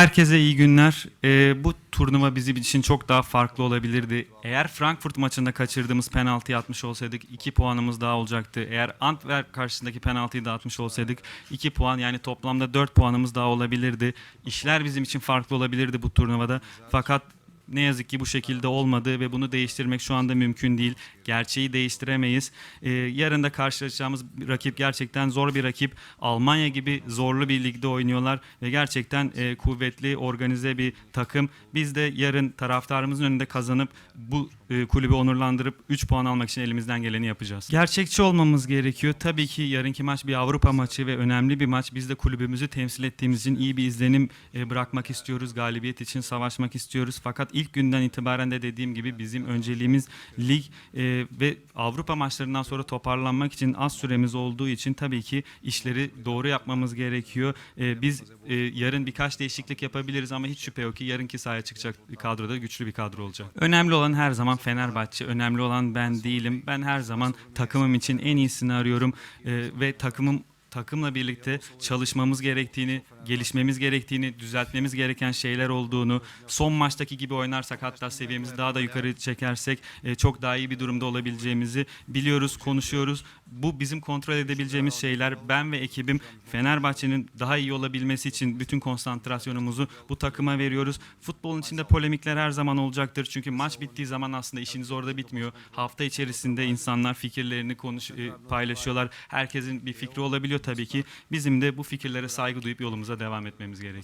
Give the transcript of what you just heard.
Herkese iyi günler. Ee, bu turnuva bizim için çok daha farklı olabilirdi. Eğer Frankfurt maçında kaçırdığımız penaltıyı atmış olsaydık 2 puanımız daha olacaktı. Eğer Antwerp karşısındaki penaltıyı da atmış olsaydık 2 puan yani toplamda 4 puanımız daha olabilirdi. İşler bizim için farklı olabilirdi bu turnuvada. Fakat ne yazık ki bu şekilde olmadı ve bunu değiştirmek şu anda mümkün değil. Gerçeği değiştiremeyiz. Ee, yarın da karşılaşacağımız rakip gerçekten zor bir rakip. Almanya gibi zorlu bir ligde oynuyorlar ve gerçekten e, kuvvetli, organize bir takım. Biz de yarın taraftarımızın önünde kazanıp bu e, kulübü onurlandırıp 3 puan almak için elimizden geleni yapacağız. Gerçekçi olmamız gerekiyor. Tabii ki yarınki maç bir Avrupa maçı ve önemli bir maç. Biz de kulübümüzü temsil ettiğimiz için iyi bir izlenim e, bırakmak istiyoruz. Galibiyet için savaşmak istiyoruz. Fakat ilk günden itibaren de dediğim gibi bizim önceliğimiz lig e, ve Avrupa maçlarından sonra toparlanmak için az süremiz olduğu için tabii ki işleri doğru yapmamız gerekiyor. E, biz e, yarın birkaç değişiklik yapabiliriz ama hiç şüphe yok ki yarınki sahaya çıkacak kadroda güçlü bir kadro olacak. Önemli olan her zaman Fenerbahçe. Önemli olan ben değilim. Ben her zaman takımım için en iyisini arıyorum E, ve takımım takımla birlikte çalışmamız gerektiğini, gelişmemiz gerektiğini, düzeltmemiz gereken şeyler olduğunu, son maçtaki gibi oynarsak hatta seviyemizi daha da yukarı çekersek e, çok daha iyi bir durumda olabileceğimizi biliyoruz, konuşuyoruz. Bu bizim kontrol edebileceğimiz şeyler. Ben ve ekibim Fenerbahçe'nin daha iyi olabilmesi için bütün konsantrasyonumuzu bu takıma veriyoruz. Futbolun içinde polemikler her zaman olacaktır. Çünkü maç bittiği zaman aslında işiniz orada bitmiyor. Hafta içerisinde insanlar fikirlerini konuş e, paylaşıyorlar. Herkesin bir fikri olabiliyor tabii ki. Bizim de bu fikirlere saygı duyup yolumuza devam etmemiz gerekiyor.